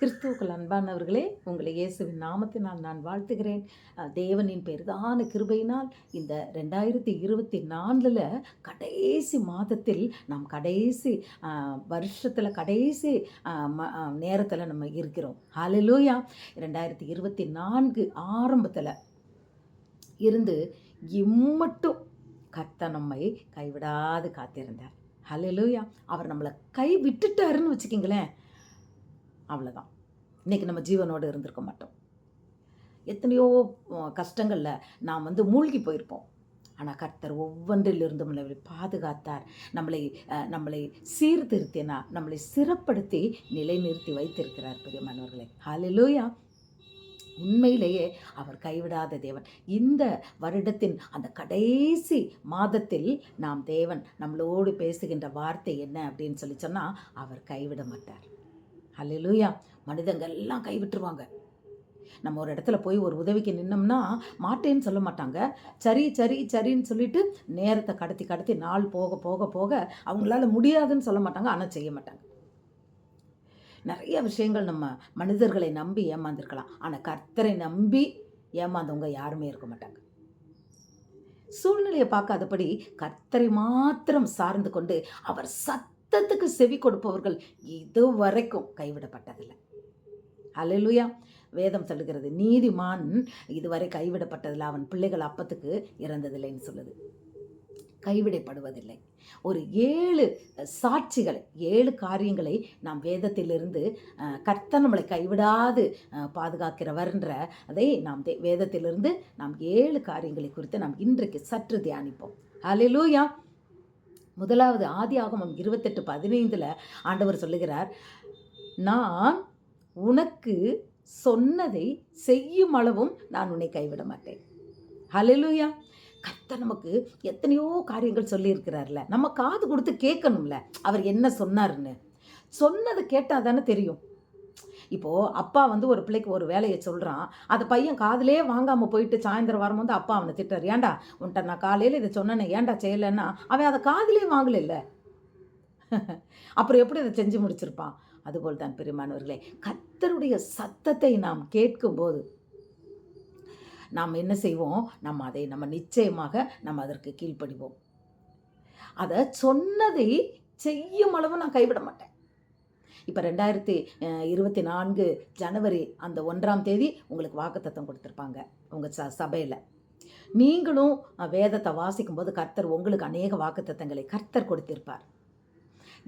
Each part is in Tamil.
கிறிஸ்துவுக்கள் அன்பானவர்களே உங்களை இயேசுவின் நாமத்தினால் நான் வாழ்த்துகிறேன். தேவனின் பெரிதான கிருபையினால் இந்த ரெண்டாயிரத்தி இருபத்தி நாலில் கடைசி மாதத்தில் நாம் கடைசி வருஷத்தில் கடைசி நேரத்தில் நம்ம இருக்கிறோம். ஹalleluya. ரெண்டாயிரத்தி இருபத்தி நான்கு ஆரம்பத்தில் இருந்து இம்மட்டும் கத்த நம்மை கைவிடாது காத்திருந்தார். ஹலலூயா அவர் நம்மளை கை விட்டுட்டாருன்னு வச்சுக்கிங்களேன். அவ்வளோதான் இன்றைக்கி நம்ம ஜீவனோடு இருந்திருக்க மாட்டோம். எத்தனையோ கஷ்டங்களில் நாம் வந்து மூழ்கி போயிருப்போம். ஆனால் கர்த்தர் ஒவ்வொன்றிலிருந்தும் நம்மளை பாதுகாத்தார். நம்மளை நம்மளை சீர்திருத்தினா நம்மளை சிறப்படுத்தி நிலைநிறுத்தி வைத்திருக்கிறார் பெரியமானவர்களே. ஹalleluya உண்மையிலேயே அவர் கைவிடாத தேவன். இந்த வருடத்தின் அந்த கடைசி மாதத்தில் நாம் தேவன் நம்மளோடு பேசுகின்ற வார்த்தை என்ன அப்படின்னு சொல்லி சொன்னால் அவர் கைவிட மாட்டார். ஹalleluya. மனிதங்க எல்லாம் கைவிட்டுருவாங்க நம்ம ஒரு இடத்துல போய் ஒரு உதவிக்கு நின்னோம்னா மாட்டேன்னு சொல்ல மாட்டாங்க. சரி சரி சரின்னு சொல்லிட்டு நேரத்தை கடத்தி கடத்தி நாள் போக போக போக அவங்களால முடியாதுன்னு சொல்ல மாட்டாங்க. ஆனால் செய்ய மாட்டாங்க. நிறைய விஷயங்கள் நம்ம மனிதர்களை நம்பி ஏமாந்துருக்கலாம். ஆனால் கர்த்தரை நம்பி ஏமாந்தவங்க யாருமே இருக்க மாட்டாங்க. சூழ்நிலையை பார்க்காதபடி கர்த்தரை மாத்திரம் சார்ந்து கொண்டு அவர் சத் சத்தத்துக்கு செவி கொடுப்பவர்கள் இதுவரைக்கும் கைவிடப்பட்டதில்லை. அல்லேலூயா வேதம் சொல்லுகிறது நீதிமான் இதுவரை கைவிடப்பட்டதில்லை. அவன் பிள்ளைகள் அப்பத்துக்கு இறந்ததில்லைன்னு சொல்லுது. கைவிடப்படுவதில்லை. ஒரு ஏழு சாட்சிகளை ஏழு காரியங்களை நாம் வேதத்திலிருந்து அஹ், கர்த்தர் நம்மளை கைவிடாது பாதுகாக்கிறவர்ன்ற அதை நாம் தே- வேதத்திலிருந்து நாம் ஏழு காரியங்களை குறித்து நாம் இன்றைக்கு சற்று தியானிப்போம். ஹalleluya. முதலாவது ஆதி ஆகமம் இருபத்தெட்டு பதினைந்தில் ஆண்டவர் சொல்லுகிறார் நான் உனக்கு சொன்னதை செய்யும் அளவும் நான் உன்னை கைவிட மாட்டேன். ஹalleluya. கர்த்தர் நமக்கு எத்தனையோ காரியங்கள் சொல்லியிருக்கிறார்ல. நம்ம காது கொடுத்து கேட்கணும்ல அவர் என்ன சொன்னார்னு சொன்னதை கேட்டால் தானே தெரியும். இப்போது அப்பா வந்து ஒரு பிள்ளைக்கு ஒரு வேலையை சொல்கிறான் அந்த பையன் காதலே வாங்காமல் போயிட்டு சாயந்தரம் வரும்போது அப்பா அவனை திட்டார் ஏன்டா உன்ட்ட நான் காலையில் இதை சொன்னேனே ஏன்டா செய்யலைன்னா? அவன் அதை காதலே வாங்கலைல்ல. அப்புறம் எப்படி அதை செஞ்சு முடிச்சிருப்பான்? அதுபோல் தான் பெருமானவர்களே கத்தருடைய சத்தத்தை நாம் கேட்கும்போது நாம் என்ன செய்வோம்? நம்ம அதை நம்ம நிச்சயமாக நம்ம அதற்கு கீழ்ப்படிவோம். அதை சொன்னதை செய்யும் அளவு நான் கைவிட மாட்டேன். இப்போ ரெண்டாயிரத்தி இருபத்தி நான்கு ஜனவரி அந்த ஒன்றாம் தேதி உங்களுக்கு வாக்குத்தத்தம் கொடுத்துருப்பாங்க உங்கள் ச சபையில். நீங்களும் வேதத்தை வாசிக்கும்போது கர்த்தர் உங்களுக்கு அநேக வாக்குத்தத்தங்களை கர்த்தர் கொடுத்திருப்பார்.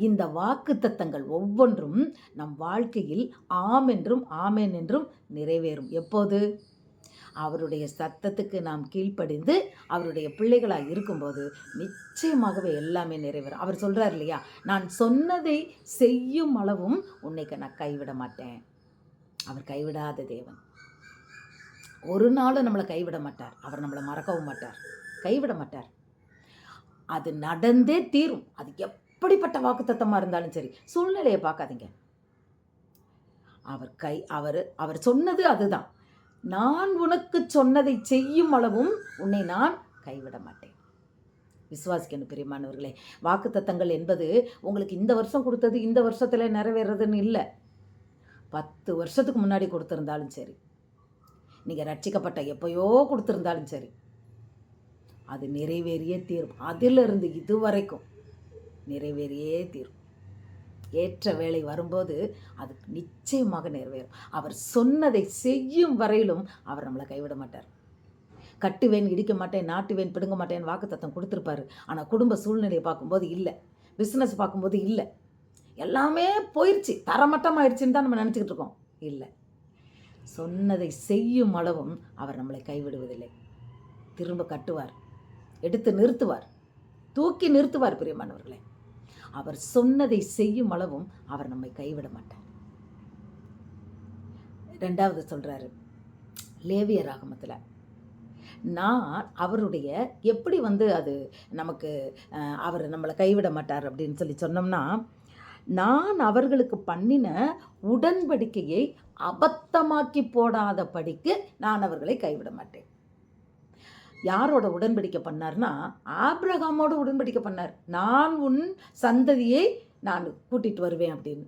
இந்த வாக்குத்தத்தங்கள் ஒவ்வொன்றும் நம் வாழ்க்கையில் ஆம் என்றும் ஆமேன் என்றும் நிறைவேறும். எப்போது? அவருடைய சத்தத்துக்கு நாம் கீழ்ப்படிந்து அவருடைய பிள்ளைகளாக இருக்கும்போது நிச்சயமாகவே எல்லாமே நிறைவேறும். அவர் சொல்கிறார் இல்லையா? நான் சொன்னதை செய்யும் அளவும் உன்னைக்கு நான் கைவிட மாட்டேன். அவர் கைவிடாத தேவன். ஒரு நாளும் நம்மளை கைவிட மாட்டார். அவர் நம்மளை மறக்கவும் மாட்டார். கைவிட மாட்டார். அது நடந்தே தீரும். அது எப்படிப்பட்ட வாக்குத்தத்தமாக இருந்தாலும் சரி சூழ்நிலையை பார்க்காதீங்க. அவர் கை அவர் அவர் சொன்னது அதுதான். நான் உனக்கு சொன்னதை செய்யும் அளவும் உன்னை நான் கைவிட மாட்டேன். விசுவாசிக்கணும் பிரியமானவர்களே. வாக்குத்தத்தங்கள் என்பது உங்களுக்கு இந்த வருஷம் கொடுத்தது இந்த வருஷத்தில் நிறைவேறதுன்னு இல்லை. பத்து வருஷத்துக்கு முன்னாடி கொடுத்துருந்தாலும் சரி. நீங்கள் ரட்சிக்கப்பட்ட எப்பயோ கொடுத்துருந்தாலும் சரி. அது நிறைவேறியே தீரும். அதிலிருந்து இதுவரைக்கும் நிறைவேறியே தீரும். ஏற்ற வேலை வரும்போது அது நிச்சயமாக நிறைவேறும். அவர் சொன்னதை செய்யும் வரையிலும் அவர் நம்மளை கைவிட மாட்டார். கட்டுவேன் இடிக்க மாட்டேன் நாட்டுவேன் பிடுங்க மாட்டேன் வாக்குத்தத்தம் கொடுத்துருப்பாரு. ஆனால் குடும்ப சூழ்நிலையை பார்க்கும்போது இல்லை. பிஸ்னஸ் பார்க்கும்போது இல்லை. எல்லாமே போயிடுச்சு தரமட்டமாயிடுச்சுன்னு தான் நம்ம நினச்சிக்கிட்டு இருக்கோம். இல்லை. சொன்னதை செய்யும் அளவும் அவர் நம்மளை கைவிடுவதில்லை. திரும்ப கட்டுவார். எடுத்து நிறுத்துவார். தூக்கி நிறுத்துவார் பிரியமானவர்களே. அவர் சொன்னதை செய்யும் அளவும் அவர் நம்மை கைவிட மாட்டார். ரெண்டாவது சொல்கிறாரு லேவிய ராகமத்தில் நான் அவருடைய எப்படி வந்து அது நமக்கு அவர் நம்மளை கைவிட மாட்டார்? அப்படின்னு சொல்லி சொன்னோம்னா நான் அவர்களுக்கு பண்ணின உடன்படிக்கையை அபத்தமாக்கி போடாத படிக்கு நான் அவர்களை கைவிட மாட்டேன். யாரோட உடன்படிக்கை பண்ணார்னா ஆப்ரஹாமோட உடன்படிக்கை பண்ணார். நான் உன் சந்ததியை நான் கூட்டிகிட்டு வருவேன் அப்படின்னு.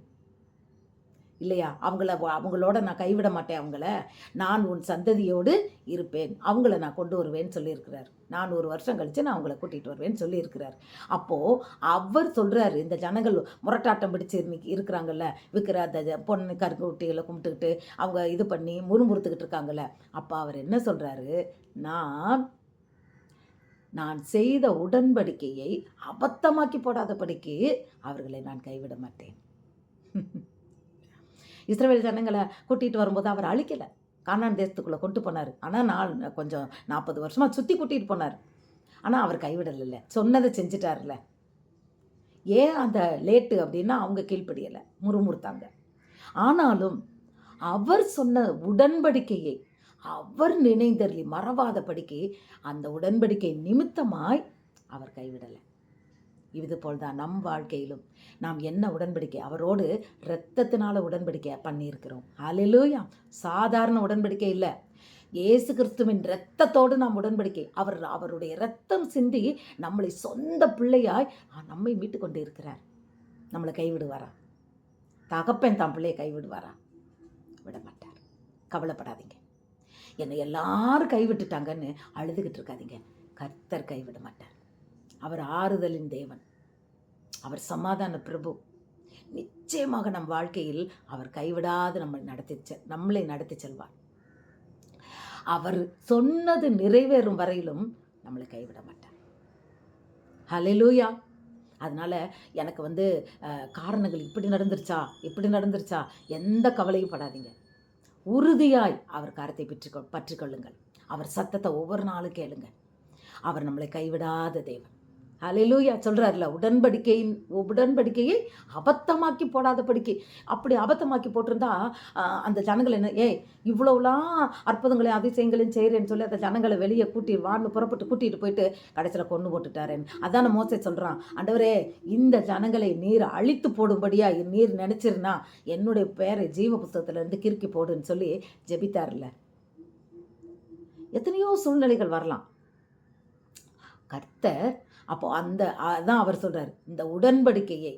இல்லையா? அவங்கள அவங்களோட நான் கைவிட மாட்டேன் அவங்கள. நான் உன் சந்ததியோடு இருப்பேன். அவங்கள நான் கொண்டு வருவேன்னு சொல்லியிருக்கிறார். நான் ஒரு வருஷம் கழித்து நான் அவங்கள கூட்டிகிட்டு வருவேன்னு சொல்லியிருக்கிறார். அப்போது அவர் சொல்கிறாரு இந்த ஜனங்கள் முரட்டாட்டம் பிடிச்சி இன்னைக்கு இருக்கிறாங்கல்ல. விற்கிற அந்த பொண்ணு கருக்கு குட்டிகளை கும்பிட்டுக்கிட்டு அவங்க இது பண்ணி முறுமுறுத்துக்கிட்டு இருக்காங்கல்ல. அப்போ அவர் என்ன சொல்கிறாரு நான் நான் செய்த உடன்படிக்கையை அபத்தமாக்கி போடாதபடிக்கு அவர்களை நான் கைவிட மாட்டேன். இஸ்ரேல் ஜனங்களை கூட்டிகிட்டு வரும்போது அவர் அழிக்கலை. கானான் தேசத்துக்குள்ளே கொண்டு போனார். ஆனால் நான் கொஞ்சம் நாற்பது வருஷமாக சுற்றி கூட்டிகிட்டு போனார். ஆனால் அவர் கைவிடலைல்ல. சொன்னதை செஞ்சிட்டார்ல ஏன் அந்த லேட்டு அப்படின்னா அவங்க கீழ்ப்படியலை. முறுமுறுத்தாங்க. ஆனாலும் அவர் சொன்ன உடன்படிக்கையை அவர் நினைந்தருளி மறவாதபடிக்கு அந்த உடன்படிக்கை நிமித்தமாய் அவர் கைவிடலை. இது போல்தான் நம் வாழ்க்கையிலும் நாம் என்ன உடன்படிக்கை அவரோடு இரத்தத்தினால உடன்படிக்கை பண்ணியிருக்கிறோம். அலிலூயா சாதாரண உடன்படிக்கை இல்லை. இயேசு கிறிஸ்துவின் இரத்தத்தோடு நாம் உடன்படிக்கை. அவர் அவருடைய இரத்தம் சிந்தி நம்மளை சொந்த பிள்ளையாய் நம்மை மீட்டு கொண்டு இருக்கிறார் நம்மளை கைவிடுவாரா? தகப்பன் தான் பிள்ளையை கைவிடுவாரா? விட மாட்டார் கவலைப்படாதீங்க. என்னை எல்லாரும் கைவிட்டுட்டாங்கன்னு அழுதுகிட்டு இருக்காதீங்க. கர்த்தர் கைவிட மாட்டார். அவர் ஆறுதலின் தேவன். அவர் சமாதான பிரபு. நிச்சயமாக நம் வாழ்க்கையில் அவர் கைவிடாது நம்ம நடத்தி செ- நம்மளை நடத்தி செல்வார். அவர் சொன்னது நிறைவேறும் வரையிலும் நம்மளை கைவிட மாட்டார். ஹalleluya அதனால் எனக்கு வந்து காரணங்கள் இப்படி நடந்துருச்சா இப்படி நடந்துருச்சா எந்த கவலையும் படாதீங்க. உறுதியாய் அவர் கரத்தை பற்றி பற்றிக்கொள்ளுங்கள். அவர் சத்தத்தை ஒவ்வொரு நாளும் கேளுங்க அவர் நம்மளை கைவிடாத தேவன். அலையிலூயா சொல்கிறார்ல உடன்படிக்கையின் உடன்படிக்கையை அபத்தமாக்கி போடாத படிக்கை அப்படி அபத்தமாக்கி போட்டிருந்தா அந்த ஜனங்கள் என்ன ஏய் இவ்வளோலாம் அற்புதங்களையும் அதிசயங்களையும் செய்கிறேன்னு சொல்லி அந்த ஜனங்களை வெளியே கூட்டி வான்னு புறப்பட்டு கூட்டிகிட்டு போயிட்டு கடைசியில் கொண்டு போட்டுட்டாரேன் அதான மோசை சொல்கிறான் அண்டவரே இந்த ஜனங்களை நீர் அழித்து போடும்படியா நீர் நினச்சிருந்தா என்னுடைய பேரை ஜீவ புஸ்தகத்திலேருந்து கிறுக்கி போடுன்னு சொல்லி ஜெபித்தார்ல. எத்தனையோ சூழ்நிலைகள் வரலாம். கர்த்தர் அப்போ அந்த அதான் அவர் சொல்கிறார் இந்த உடன்படிக்கையை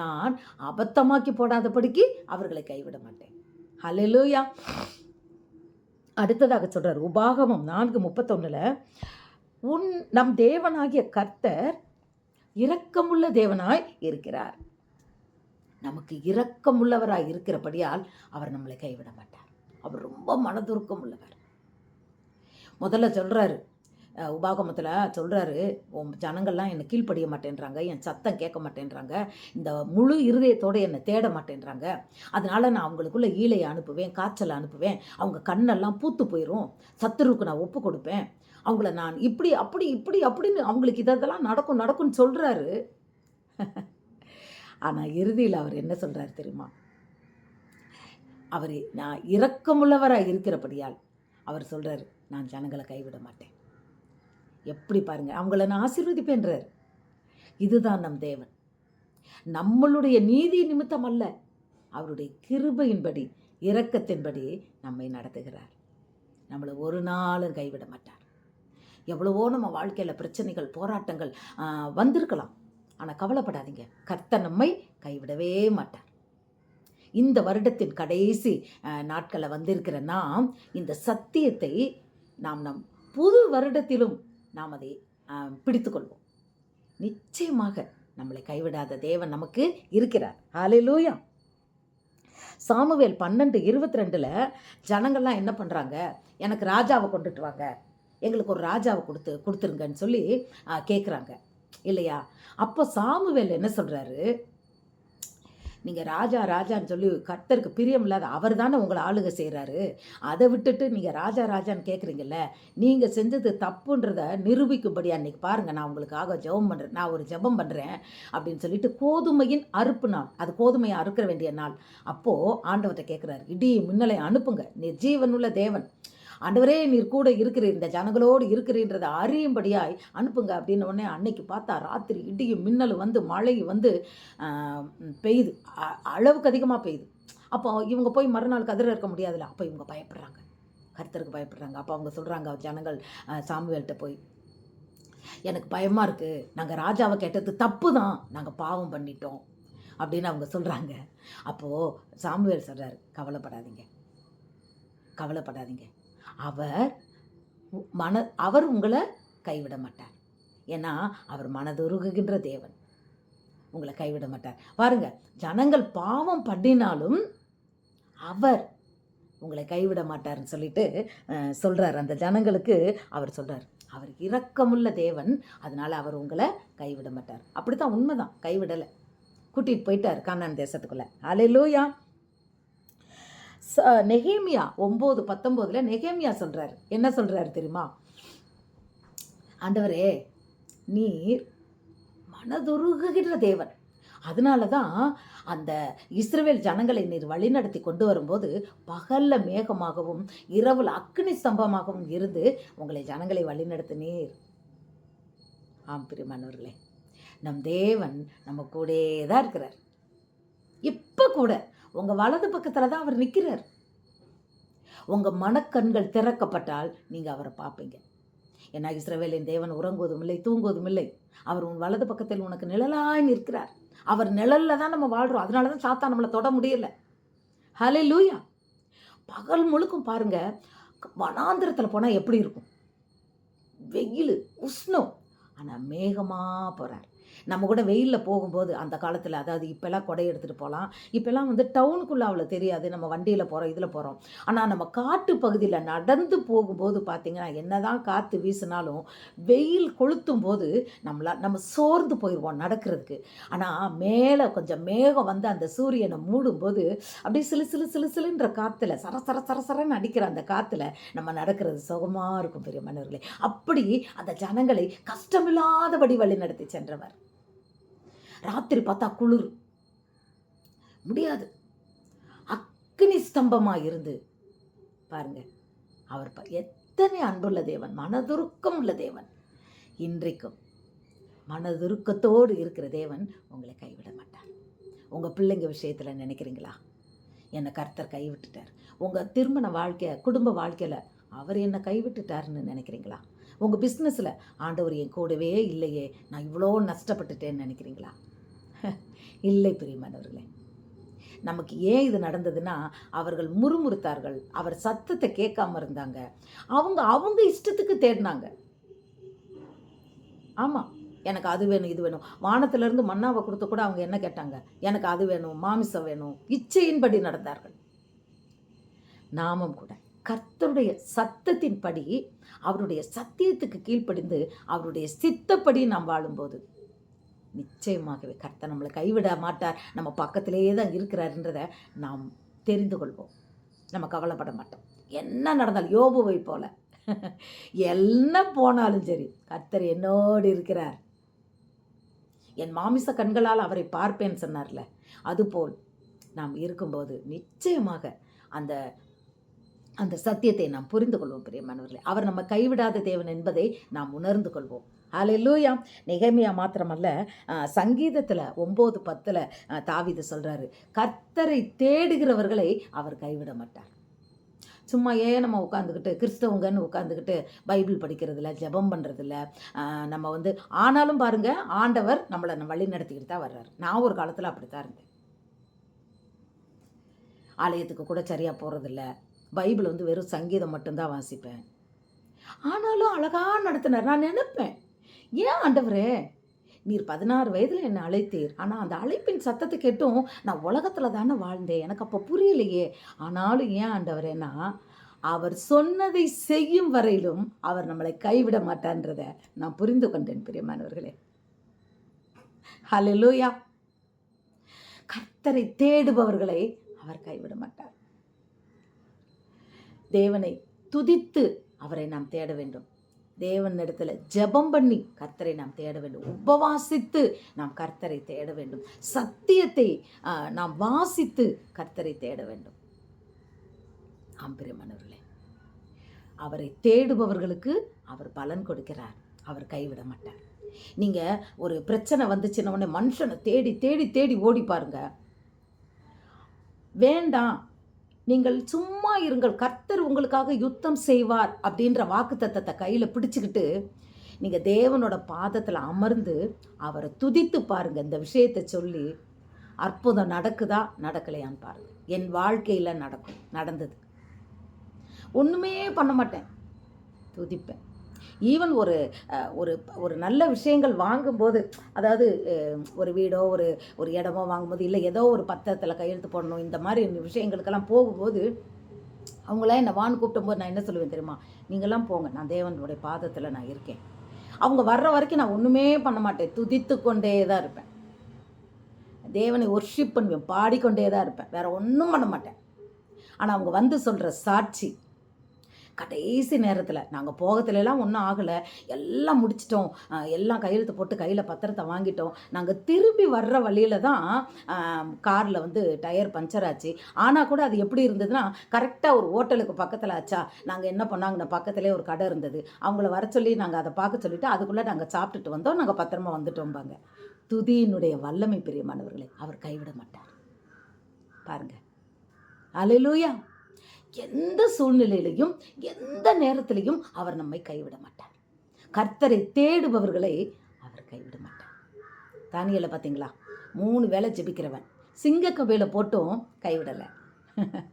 நான் அபத்தமாக்கி போடாதபடிக்கு அவர்களை கைவிட மாட்டேன். ஹலலூயா அடுத்ததாக சொல்கிறார் உபாகமம் நான்கு முப்பத்தொன்னுல உன் நம் தேவனாகிய கர்த்தர் இரக்கமுள்ள தேவனாய் இருக்கிறார். நமக்கு இரக்கமுள்ளவராய் இருக்கிறபடியால் அவர் நம்மளை கைவிட மாட்டார். அவர் ரொம்ப மனதுருக்கம் உள்ளவர் முதல்ல சொல்கிறாரு உபாகமத்தில் சொல்கிறாரு உன் ஜனங்கள்லாம் என்னை கீழ்ப்படிய மாட்டேன்றாங்க என் சத்தம் கேட்க மாட்டேன்றாங்க இந்த முழு இருதயத்தோடு என்னை தேட மாட்டேன்றாங்க. அதனால் நான் அவங்களுக்குள்ள ஈழையை அனுப்புவேன் காய்ச்சலை அனுப்புவேன் அவங்க கண்ணெல்லாம் பூத்து போயிடும் சத்துருவுக்கு நான் ஒப்பு கொடுப்பேன். அவங்கள நான் இப்படி அப்படி இப்படி அப்படின்னு அவங்களுக்கு இதெல்லாம் நடக்கும் நடக்கும்னு சொல்கிறாரு ஆனால் இறுதியில் அவர் என்ன சொல்கிறாரு தெரியுமா? அவர் நான் இரக்கமுள்ளவராக இருக்கிறபடியால் அவர் சொல்கிறார் நான் ஜனங்களை கைவிட மாட்டேன். எப்படி பாருங்க அவங்கள நான் ஆசீர்வதிப்பேன்றார். இதுதான் நம் தேவன். நம்மளுடைய நீதி நிமித்தம் அல்ல அவருடைய கிருபையின்படி இரக்கத்தின்படி நம்மை நடத்துகிறார். நம்மளை ஒரு நாளும் கைவிட மாட்டார். எவ்வளவோ நம்ம வாழ்க்கையில் பிரச்சனைகள் போராட்டங்கள் வந்திருக்கலாம். ஆனால் கவலைப்படாதீங்க கர்த்த நம்மை கைவிடவே மாட்டார். இந்த வருடத்தின் கடைசி நாட்களை வந்திருக்கிற நாம் இந்த சத்தியத்தை நாம் நம் புது வருடத்திலும் நாம் அதை பிடித்துக்கொள்வோம். நிச்சயமாக நம்மளை கைவிடாத தேவன் நமக்கு இருக்கிறார். ஹalleluya சாமுவேல் பன்னெண்டு இருபத்தி ரெண்டில் ஜனங்கள்லாம் என்ன பண்ணுறாங்க எனக்கு ராஜாவை கொண்டுட்டு வாங்க. எங்களுக்கு ஒரு ராஜாவை கொடுத்து கொடுத்துருங்கன்னு சொல்லி கேட்குறாங்க இல்லையா? அப்போ சாமுவேல் என்ன சொல்கிறாரு நீங்கள் ராஜா ராஜான்னு சொல்லி கர்த்தருக்கு பிரியம் இல்லாத அவர் தானே உங்களை ஆளுக செய்கிறாரு அதை விட்டுட்டு நீங்கள் ராஜா ராஜான்னு கேட்குறீங்கல்ல நீங்கள் செஞ்சது தப்புன்றத நிரூபிக்கும்படி அன்றைக்கி பாருங்கள் நான் உங்களுக்காக ஜெபம் பண்ணுறேன் நான் ஒரு ஜெபம் பண்ணுறேன் அப்படின்னு சொல்லிட்டு கோதுமையின் அறுப்பு நாள். அது கோதுமையை அறுக்கிற வேண்டிய நாள். அப்போது ஆண்டவர்கிட்ட கேட்குறாரு இடி மின்னலை அனுப்புங்க நீ ஜீவனுள்ள தேவன். ஆண்டவரே நீர் கூட இருக்கிறீர் இந்த ஜனங்களோடு இருக்கிறீன்றதை அறியும்படியாய் அனுப்புங்க அப்படின்னு உடனே அன்னைக்கு பார்த்தா ராத்திரி இடியும் மின்னலும் வந்து மழை வந்து பெய்யுது. அ- அளவுக்கு அதிகமாக பெய்யுது. அப்போ இவங்க போய் மறுநாள் கதிர இருக்க முடியாதுல்ல. அப்போ இவங்க பயப்படுறாங்க. கருத்தருக்கு பயப்படுறாங்க. அப்போ அவங்க சொல்கிறாங்க ஜனங்கள் சாமுவேல்கிட்ட போய் எனக்கு பயமாக இருக்குது நாங்கள் ராஜாவை கேட்டது தப்பு தான். நாங்கள் பாவம் பண்ணிட்டோம். அப்படின்னு அவங்க சொல்கிறாங்க அப்போது சாமுவேல் சொல்கிறார் கவலைப்படாதீங்க. கவலைப்படாதீங்க. அவர் மன அவர் உங்களை கைவிட மாட்டார். ஏன்னா அவர் மனதுருகுகின்ற தேவன். உங்களை கைவிட மாட்டார். பாருங்க ஜனங்கள் பாவம் பண்ணினாலும் அவர் உங்களை கைவிட மாட்டார்னு சொல்லிட்டு சொல்கிறார் அந்த ஜனங்களுக்கு அவர் சொல்கிறார் அவர் இரக்கமுள்ள தேவன் அதனால அவர் உங்களை கைவிட மாட்டார். அப்படி தான் உண்மைதான். கைவிடலை. கூட்டிகிட்டு போயிட்டார் கானான் தேசத்துக்குள்ளே. அலையிலூயா நெகேமியா ஒம்பது பத்தொம்போதில் நெகேமியா சொல்கிறார் என்ன சொல்கிறாரு தெரியுமா? ஆண்டவரே நீர் மனதுருகுகின்ற தேவன். அதனால தான் அந்த இஸ்ரவேல் ஜனங்களை நீர் வழிநடத்தி கொண்டு வரும்போது பகல்ல மேகமாகவும் இரவில் அக்னி ஸ்தம்பமாகவும் இருந்து உங்களை ஜனங்களை வழிநடத்தினீர் ஆம் பிரிமானவர்களே நம் தேவன் நம்ம கூட தான் இருக்கிறார். இப்போ கூட உங்கள் வலது பக்கத்தில் தான் அவர் நிற்கிறார் உங்கள் மனக்கண்கள் திறக்கப்பட்டால் நீங்கள் அவரை பார்ப்பீங்க. ஏன்னா இஸ்ரவேலின் தேவன் உறங்குவதும் இல்லை தூங்குவதும் இல்லை. அவர் உன் வலது பக்கத்தில் உனக்கு நிழலாய் நிற்கிறார். அவர் நிழலில் தான் நம்ம வாழ்கிறோம் அதனால தான் சாத்தா நம்மளை தொட முடியல. ஹலே லூயா பகல் முழுக்கும் பாருங்க வனாந்திரத்தில் போனால் எப்படி இருக்கும்? வெயில் உஷ்ணம். ஆனால் மேகமாக போகிறார் நம்ம கூட வெயிலில் போகும்போது அந்த காலத்தில் அதாவது இப்போல்லாம் கொடை எடுத்துகிட்டு போகலாம் இப்போல்லாம் வந்து டவுனுக்குள்ளே அவ்வளோ தெரியாது. நம்ம வண்டியில் போகிறோம் இதில் போகிறோம் ஆனால் நம்ம காட்டு பகுதியில் நடந்து போகும்போது பார்த்திங்கன்னா என்னதான் காற்று வீசினாலும் வெயில் கொளுத்தும் போது நம்மளா நம்ம சோர்ந்து போயிடுவோம் நடக்கிறதுக்கு. ஆனால் மேலே கொஞ்சம் மேகம் வந்து அந்த சூரியனை மூடும்போது அப்படியே சிலு சிலு சிலு சிலுன்ற காற்றுல சர சர சர சரன்னு அடிக்கிற அந்த காற்றுல நம்ம நடக்கிறது சுகமாக இருக்கும் பெரிய மன்னர்களே. அப்படி அந்த ஜனங்களை கஷ்டமில்லாதபடி வழி நடத்தி சென்றவர். ராத்திரி பார்த்தா குளிர். முடியாது. அக்னி ஸ்தம்பமாக இருந்து பாருங்க. அவர் எத்தனை அன்புள்ள தேவன் மனதுருக்கம் உள்ள தேவன். இன்றைக்கும் மனதுருக்கத்தோடு இருக்கிற தேவன் உங்களை கைவிட மாட்டார். உங்கள் பிள்ளைங்க விஷயத்தில் நினைக்கிறீங்களா? என்னை கர்த்தர் கைவிட்டுட்டார். உங்கள் திருமண வாழ்க்கை குடும்ப வாழ்க்கையில் அவர் என்னை கைவிட்டுட்டாருன்னு நினைக்கிறீங்களா? உங்கள் பிஸ்னஸில் ஆண்டவர் என் கூடவே இல்லையே நான் இவ்வளோ நஷ்டப்பட்டுட்டேன்னு நினைக்கிறீங்களா? இல்லை பிரியமானவர்களே. நமக்கு ஏன் இது நடந்ததுன்னா அவர்கள் முறுமுறுத்தார்கள். அவர் சத்தத்தை கேட்காம இருந்தாங்க. அவங்க அவங்க இஷ்டத்துக்கு தேடினாங்க. ஆமாம் எனக்கு அது வேணும் இது வேணும். வானத்திலேருந்து மன்னாவை கொடுத்து கூட அவங்க என்ன கேட்டாங்க? எனக்கு அது வேணும் மாமிசம் வேணும். இச்சையின்படி நடந்தார்கள். நாமும் கூட கர்த்தருடைய சத்தத்தின்படி அவருடைய சத்தியத்துக்கு கீழ்ப்படிந்து அவருடைய சித்தப்படி நாம் வாழும்போது நிச்சயமாகவே கர்த்தர் நம்மளை கைவிட மாட்டார். நம்ம பக்கத்திலேயே தான் இருக்கிறாருன்றதை நாம் தெரிந்து கொள்வோம். நம்ம கவலைப்பட மாட்டோம். என்ன நடந்தாலும் யோபுவை போல. என்ன போனாலும் சரி கர்த்தர் என்னோடு இருக்கிறார். என் மாமிச கண்களால் அவரை பார்ப்பேன்னு சொன்னார்ல. அதுபோல் நாம் இருக்கும்போது நிச்சயமாக அந்த அந்த சத்தியத்தை நாம் புரிந்து கொள்வோம் பிரியமானவர்களே. அவர் நம்ம கைவிடாத தேவன் என்பதை நாம் உணர்ந்து கொள்வோம். அலையிலூயா நிகமையா மாத்திரமல்ல சங்கீதத்தில் ஒம்பது பத்தில் தாவித சொல்கிறாரு கர்த்தரை தேடுகிறவர்களை அவர் கைவிட மாட்டார். சும்மா ஏன் நம்ம உட்காந்துக்கிட்டு கிறிஸ்தவங்கன்னு உட்காந்துக்கிட்டு பைபிள் படிக்கிறதில்ல ஜெபம் பண்ணுறதில்ல நம்ம வந்து ஆனாலும் பாருங்கள் ஆண்டவர் நம்மளை நம்ம வழி நடத்திக்கிட்டு தான் வர்றாரு. நான் ஒரு காலத்தில் அப்படி தான் இருந்தேன். ஆலயத்துக்கு கூட சரியாக போகிறதில்ல பைபிள் வந்து வெறும் சங்கீதம் மட்டும்தான் வாசிப்பேன். ஆனாலும் அழகாக நடத்தினார். நான் நினைப்பேன் ஏன் ஆண்டவரே? நீர் பதினாறு வயதில் என்னை அழைத்தீர். ஆனால் அந்த அழைப்பின் சத்தத்தை கேட்டும் நான் உலகத்தில் தானே வாழ்ந்தேன். எனக்கு அப்போ புரியலையே. ஆனாலும் ஏன் ஆண்டவரேனா அவர் சொன்னதை செய்யும் வரையிலும் அவர் நம்மளை கைவிட மாட்டான்றதை நான் புரிந்து கொண்டேன் பிரியமானவர்களே. ஹalleluya கர்த்தரை தேடுபவர்களை அவர் கைவிட மாட்டார். தேவனை துதித்து அவரை நாம் தேட வேண்டும். தேவன் இடத்துல ஜெபம் பண்ணி கர்த்தரை நாம் தேட வேண்டும். உபவாசித்து நாம் கர்த்தரை தேட வேண்டும். சத்தியத்தை நாம் வாசித்து கர்த்தரை தேட வேண்டும். ஆம் அவரை தேடுபவர்களுக்கு அவர் பலன் கொடுக்கிறார். அவர் கைவிட மாட்டார். நீங்கள் ஒரு பிரச்சனை வந்துச்சுன்ன உடனே மனுஷனை தேடி தேடி தேடி ஓடி பாருங்க. வேண்டாம். நீங்கள் சும்மா இருங்கள் கர்த்தர் உங்களுக்காக யுத்தம் செய்வார் அப்படின்ற வாக்குத்தத்தத்தை கையில் பிடிச்சிக்கிட்டு நீங்கள் தேவனோட பாதத்தில் அமர்ந்து அவரை துதித்து பாருங்கள் இந்த விஷயத்தை சொல்லி அற்புதம் நடக்குதா? நடக்கலையான்னு பாருங்கள் என் வாழ்க்கையில் நடக்கும் நடந்தது. ஒன்றுமே பண்ண மாட்டேன். துதிப்பேன். ஈவன் ஒரு ஒரு ஒரு நல்ல விஷயங்கள் வாங்கும்போது அதாவது ஒரு வீடோ ஒரு ஒரு இடமோ வாங்கும்போது இல்லை ஏதோ ஒரு பத்திரத்தில் கையெழுத்து போடணும் இந்த மாதிரி விஷயங்களுக்கெல்லாம் போகும்போது அவங்களாம் என்னை வானு கூப்பிட்டும் போது நான் என்ன சொல்லுவேன் தெரியுமா? நீங்களாம் போங்க நான் தேவனுடைய பாதத்தில் நான் இருக்கேன். அவங்க வர்ற வரைக்கும் நான் ஒன்றுமே பண்ண மாட்டேன். துதித்து கொண்டே தான் இருப்பேன். தேவனை ஒர்ஷிப் பண்ணுவேன் பாடிக்கொண்டே தான் இருப்பேன். வேறு ஒன்றும் பண்ண மாட்டேன். ஆனால் அவங்க வந்து சொல்கிற சாட்சி கடைசி நேரத்தில். நாங்கள் போகத்துலலாம் ஒன்றும் ஆகலை. எல்லாம் முடிச்சிட்டோம். எல்லாம் கையெழுத்து போட்டு கையில் பத்திரத்தை வாங்கிட்டோம். நாங்கள் திரும்பி வர்ற வழியில தான் காரில் வந்து டயர் பஞ்சர் ஆச்சு. ஆனால் கூட அது எப்படி இருந்ததுன்னா கரெக்டாக ஒரு ஹோட்டலுக்கு பக்கத்தில் ஆச்சா. நாங்கள் என்ன பண்ணாங்கன்னா பக்கத்துலேயே ஒரு கடை இருந்தது. அவங்கள வர சொல்லி நாங்கள் அதை பார்க்க சொல்லிவிட்டு அதுக்குள்ளே நாங்கள் சாப்பிட்டுட்டு வந்தோம். நாங்கள் பத்திரமா வந்துட்டோம்பாங்க. துதியினுடைய வல்லமை பிரியமானவர்களே அவர் கைவிட மாட்டார். பாருங்க. அலையிலூயா! எந்த சூழ்நிலையிலையும் எந்த நேரத்திலையும் அவர் நம்மை கைவிட மாட்டார். கர்த்தரை தேடுபவர்களை அவர் கைவிட மாட்டார். தானியலை பார்த்தீங்களா? மூணு வேளை ஜெபிக்கிறவன். சிங்கக்கவையில் போட்டும் கைவிடலை.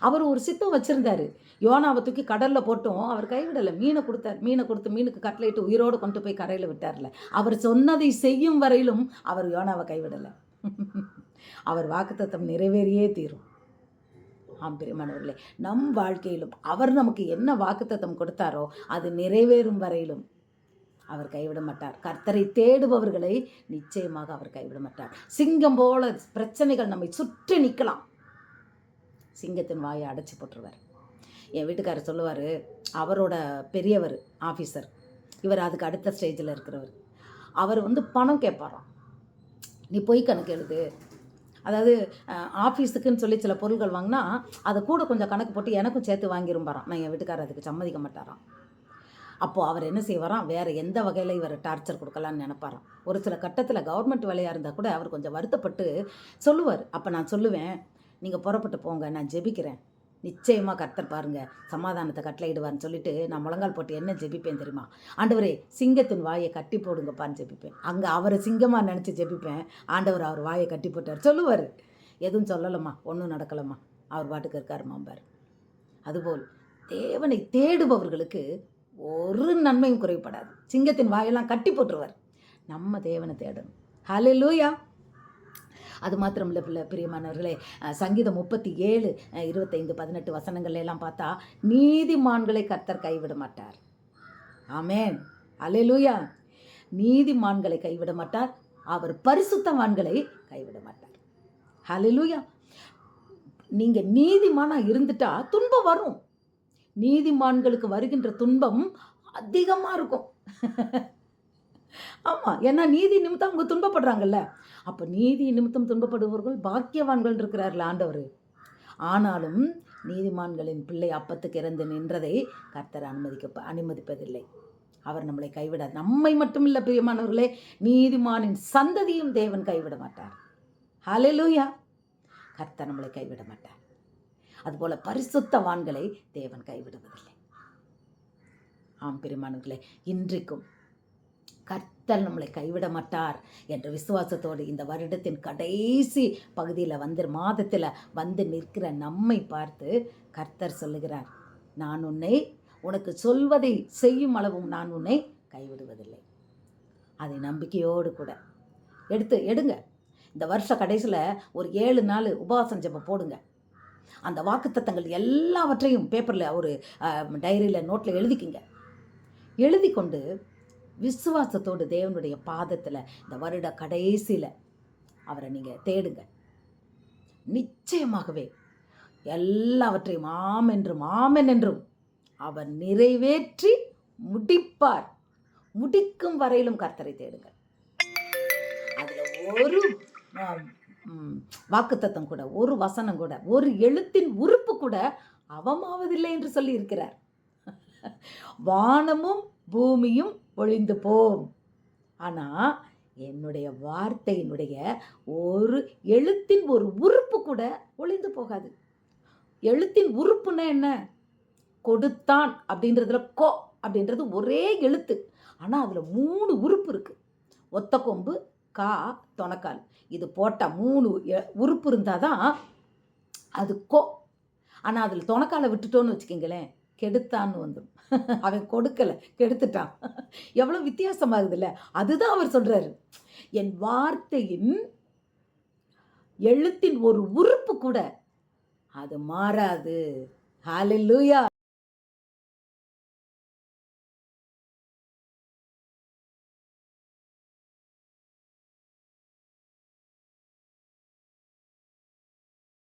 அவர் ஒரு சித்தம் வச்சுருந்தாரு. யோனாவை தூக்கி கடலில் போட்டும் அவர் கைவிடலை. மீனை கொடுத்தார். மீனை கொடுத்து மீனுக்கு கட்டளையிட்டு உயிரோடு கொண்டு போய் கரையில் விட்டார்ல. அவர் சொன்னதை செய்யும் வரையிலும் அவர் யோனாவை கைவிடலை. அவர் வாக்குத்தத்தம் நிறைவேறியே தீரும். ஆம் நம் வாழ்க்கையிலும் அவர் நமக்கு என்ன வாக்குத்தத்தம் கொடுத்தாரோ அது நிறைவேறும் வரையிலும் அவர் கைவிட மாட்டார். கர்த்தரை தேடுபவர்களை நிச்சயமாக அவர் கைவிட மாட்டார். சிங்கம் போல பிரச்சனைகள் நம்மை சுற்றி நிற்கலாம். சிங்கத்தின் வாயை அடைச்சி போட்டுருவார். என் வீட்டுக்காரர் சொல்லுவார் அவரோட பெரியவர் ஆஃபீஸர் இவர் அதுக்கு அடுத்த ஸ்டேஜில் இருக்கிறவர். அவர் வந்து பணம் கேட்பாராம் நீ பொய் கணக்கு எழுது. அதாவது ஆஃபீஸுக்குன்னு சொல்லி சில பொருட்கள் வாங்கினா அதை கூட கொஞ்சம் கணக்கு போட்டு எனக்கும் சேர்த்து வாங்கிரும்பாராம். நான் என் வீட்டுக்காரர் அதுக்கு சம்மதிக்க மாட்டாராம். அப்போது அவர் என்ன செய்வாராம்? வேறு எந்த வகையில் இவர் டார்ச்சர் கொடுக்கலான்னு நினைப்பாராம். ஒரு சில கட்டத்தில் கவர்மெண்ட் வேலையாக இருந்தால் கூட அவர் கொஞ்சம் வருத்தப்பட்டு சொல்லுவார். அப்போ நான் சொல்லுவேன் நீங்கள் புறப்பட்டு போங்க நான் ஜெபிக்கிறேன். நிச்சயமாக கர்த்தர் பாருங்க சமாதானத்தை கட்டளையிடுவார்னு சொல்லிட்டு நான் முழங்கால் போட்டு என்ன ஜெபிப்பேன் தெரியுமா? ஆண்டவரே சிங்கத்தின் வாயை கட்டி போடுங்கப்பான்னு ஜெபிப்பேன். அங்கே அவரை சிங்கமாக நினச்சி ஜெபிப்பேன் ஆண்டவர் அவர் வாயை கட்டி போட்டார். சொல்லுவார். எதுவும் சொல்லலம்மா ஒன்றும் நடக்கலம்மா. அவர் பாட்டுக்கு இருக்காருமாம்பார் அதுபோல் தேவனை தேடுபவர்களுக்கு ஒரு நன்மையும் குறைபடாது. சிங்கத்தின் வாயெல்லாம் கட்டி போட்டுருவார். நம்ம தேவனை தேடணும். ஹலே லூயா அது மாத்திரம் இல்லை பிள்ளை பிரியமானவர்களே சங்கீதம் முப்பத்தி ஏழு இருபத்தைந்து பதினெட்டு வசனங்கள்ல எல்லாம் பார்த்தா நீதிமான்களை கர்த்தர் கைவிட மாட்டார். ஆமேன். அலையலூயா நீதிமான்களை கைவிட மாட்டார் அவர் பரிசுத்தவான்களை கைவிட மாட்டார். ஹalleluya நீங்கள் நீதிமானாக இருந்துட்டா துன்பம் வரும். நீதிமான்களுக்கு வருகின்ற துன்பம் அதிகமாக இருக்கும். ஆமாம் ஏன்னா நீதி நிமித்தம் அவங்க துன்பப்படுறாங்கல்ல. அப்போ நீதி நிமித்தம் துன்பப்படுபவர்கள் பாக்கியவான்கள் இருக்கிறார்கள் ஆண்டவர். ஆனாலும் நீதிமான்களின் பிள்ளை அப்பத்துக்கு இறந்து நின்றதை கர்த்தர் அனுமதிக்க அனுமதிப்பதில்லை. அவர் நம்மளை கைவிடாது. நம்மை மட்டும் இல்லை பிரியமானவர்களே நீதிமானின் சந்ததியும் தேவன் கைவிட மாட்டார். ஹலெலூயா கர்த்தர் நம்மளை கைவிட மாட்டார். அதுபோல பரிசுத்தவான்களை தேவன் கைவிடுவதில்லை. ஆம் பெருமானவர்களே இன்றைக்கும் கர்த்தர் நம்மளை கைவிட மாட்டார் என்ற விசுவாசத்தோடு இந்த வருடத்தின் கடைசி பகுதியில் வந்து மாதத்தில் வந்து நிற்கிற நம்மை பார்த்து கர்த்தர் சொல்லுகிறார் நான் உன்னை உனக்கு சொல்வதை செய்யும் அளவும் நான் உன்னை கைவிடுவதில்லை. அதை நம்பிக்கையோடு கூட எடுத்து எடுங்க. இந்த வருஷ கடைசியில் ஒரு ஏழு நாள் உபவாசம் ஜெபம் போடுங்க. அந்த வாக்குத்தத்தங்கள் எல்லாவற்றையும் பேப்பரில் ஒரு டைரியில் நோட்டில் எழுதிக்கிங்க. எழுதி கொண்டு விசுவாசத்தோடு தேவனுடைய பாதத்தில் இந்த வருட கடைசியில் அவரை நீங்கள் தேடுங்க. நிச்சயமாகவே எல்லாவற்றையும் ஆம் என்றும் ஆமன் என்றும் அவர் நிறைவேற்றி முடிப்பார். முடிக்கும் வரையிலும் கர்த்தரை தேடுங்கள் அதில் ஒரு வாக்குத்தத்தம் கூட ஒரு வசனம் கூட ஒரு எழுத்தின் உறுப்பு கூட அவமாவதில்லை என்று சொல்லி இருக்கிறார் வானமும் பூமியும் ஒழிந்து போம். ஆனால் என்னுடைய வார்த்தையினுடைய ஒரு எழுத்தின் ஒரு உறுப்பு கூட ஒளிந்து போகாது. எழுத்தின் உறுப்புன்னா என்ன? கொடுத்தான் அப்படின்றதுல கோ அப்படின்றது ஒரே எழுத்து. ஆனால் அதில் மூணு உறுப்பு இருக்குது ஒத்த கொம்பு கா தொணக்கால். இது போட்டால் மூணு எ- உறுப்பு இருந்தால் தான் அது கோ. ஆனால் அதில் தொணக்காலை விட்டுட்டோன்னு வச்சுக்கிங்களேன். கெடுத்தான்னு வந்துடும் அவன் கொடுக்கலை கெடுத்துட்டான். எவ்வளோ வித்தியாசமாகுதுல்ல அதுதான் அவர் சொல்கிறாரு என் வார்த்தையின் எழுத்தின் ஒரு உறுப்பு கூட அது மாறாது. ஹalleluya